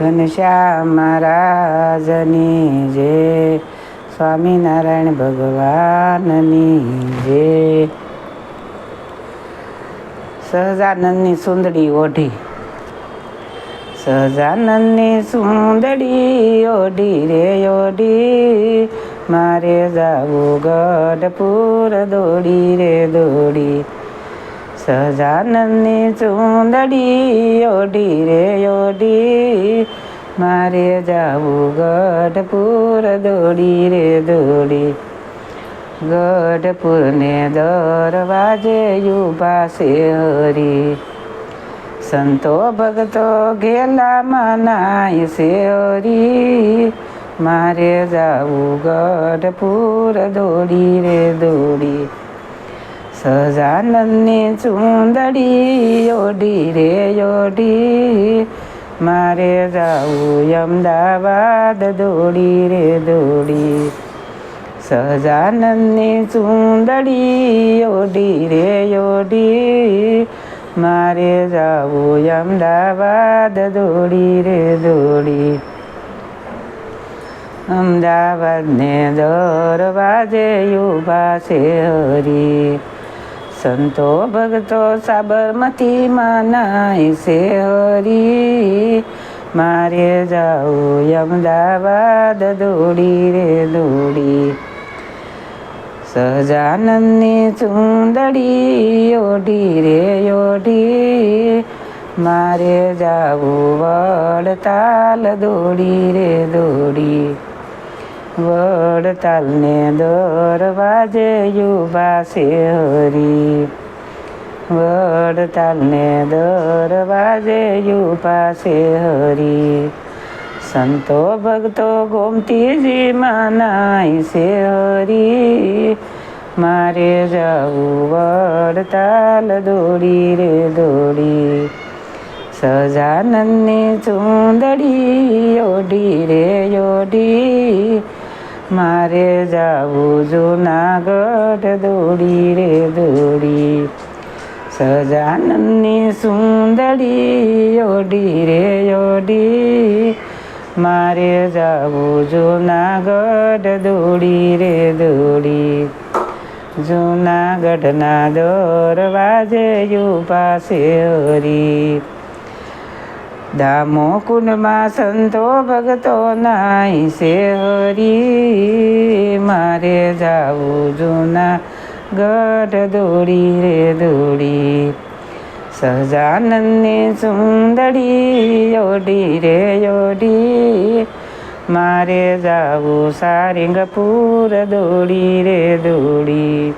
ઘનશ્યામ મહારાજની જય સ્વામિનારાયણ ભગવાનની જય સહજાનંદની સુંદડી ઓઢી. સહજાનંદની સુંદડી ઓઢી રે ઓઢી. મારે જાવું ગઢપુર દોડી રે દોડી. સહજાનંદની ચૂંદડી ઓઢી રે, ઓઢી. મારે જાવું ગઢપુર દોડી રે, દોડી. ગઢપુરને દરવાજે યુભા છે હરી. સંતો ભગતો ગેલા મનાય છે હરી. મારે જાવું ગઢપુર દોડી રે, દોડી. સજાનંદની ચુંદડી ઓઢી રે ઓઢી મારે જાવું અમદાવાદ દોડી રે દોડી સજાનંદની ચુંદડી ઓઢી રે ઓઢી મારે જાવું અમદાવાદ દોડી રે દોડી અમદાવાદને દરવાજે યુવા છે હરી સંતો ભક્તો સાબરમતી નાય છે હરી. મારે જાવું અમદાવાદ દોડી રે દોડી. સહજાનંદની ચૂંદડી ઓઢી રે ઓઢી. મારે જાવું વડતાલ દોડી રે દોડી. વડતાલને દરવાજે યુવા શેરી વડતાલને દરવાજે યુવા શેરી સંતો ભક્તો ગોમતીજી મનાય છે હરી. મારે જવું વડતાલ દોડી રે દોડી. સજાનંદની ચૂંદડી ઓઢી રે ઓઢી. મારે જાવું જૂનાગઢ દોડી રે દોડી. સજાનંદની સુંદરી ઓડી રે ઓડી મારે જાવું જૂનાગઢ દોડી રે દોડી. જૂનાગઢના દરવાજે યુ પાસે હરી. દામો કુંડમાં સંતો ભગતો નાઈ હરી મારે જાવું જૂના ગઢ દોડી રે દોડી સહજાનંદની સુંદરી યોડી રે યોડી મારે જાવું સારિંગપુર દોડી રે દોડી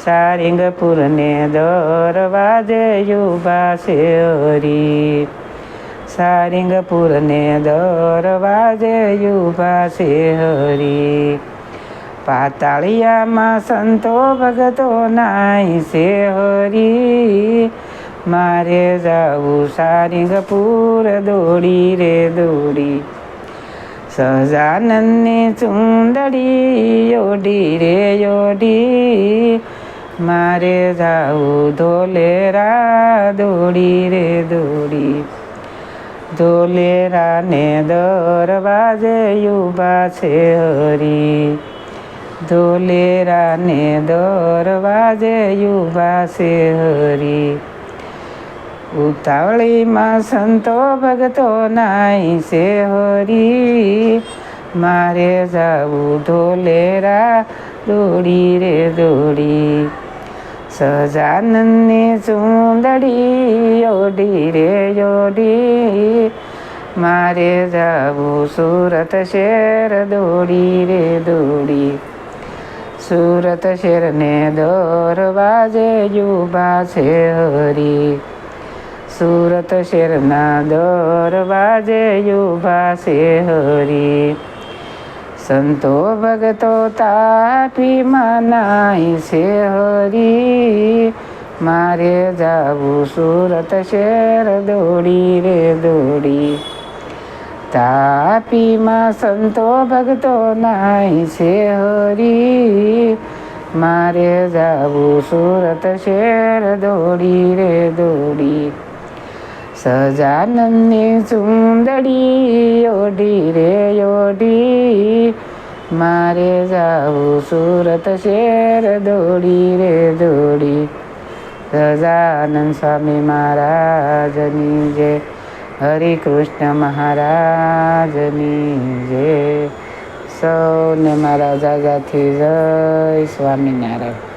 સારિંગપુરને દરવાજે યુવા હરી સારિંગપુરને દરવાજે યુભા છે હરી. પાતાળિયામાં સંતો ભગતો નાય છે હરી. મારે જાવું સારિંગપુર દોડી રે દોડી. સહજાનંદની ચુંદડી યોડી રે યોડી. મારે જાવું ધોલેરા દોડી રે દોડી. ધોલેરાને દરવાજે યુવા છે હરી. ધોલેરાને દરવાજે યુવા છે હરી. ઉતાવળીમાં સંતો ભગતો નાઈ છે હરી. મારે જાવું ધોલેરા દોડી રે દોડી. સજાનંદની ચૂંદડી ઓઢી રે ઓઢી. મારે જાવું સુરત શેર દોડી રે દોડી. સુરત શેરને દરવાજે યુવા છે હરી. સુરત શેરના દરવાજે યુવા છે હરી. સંતો ભગતો તાપી મનાય છે હરી. મારે જાવું સુરત શેર દોડી રે દોડી. તાપીમાં સંતો ભગતો નાય છે હરી. મારે જાવું સુરત શેર દોડી રે દોડી. સજાનંદની સુંદડી ઓઢી રે ઓઢી. મારે જાવું સુરત શેર દોડી રે દોડી. સજાનંદ સ્વામી મહારાજની જય. હરે કૃષ્ણ મહારાજની જય. સૌને મારા જાગાથી જય સ્વામિનારાયણ.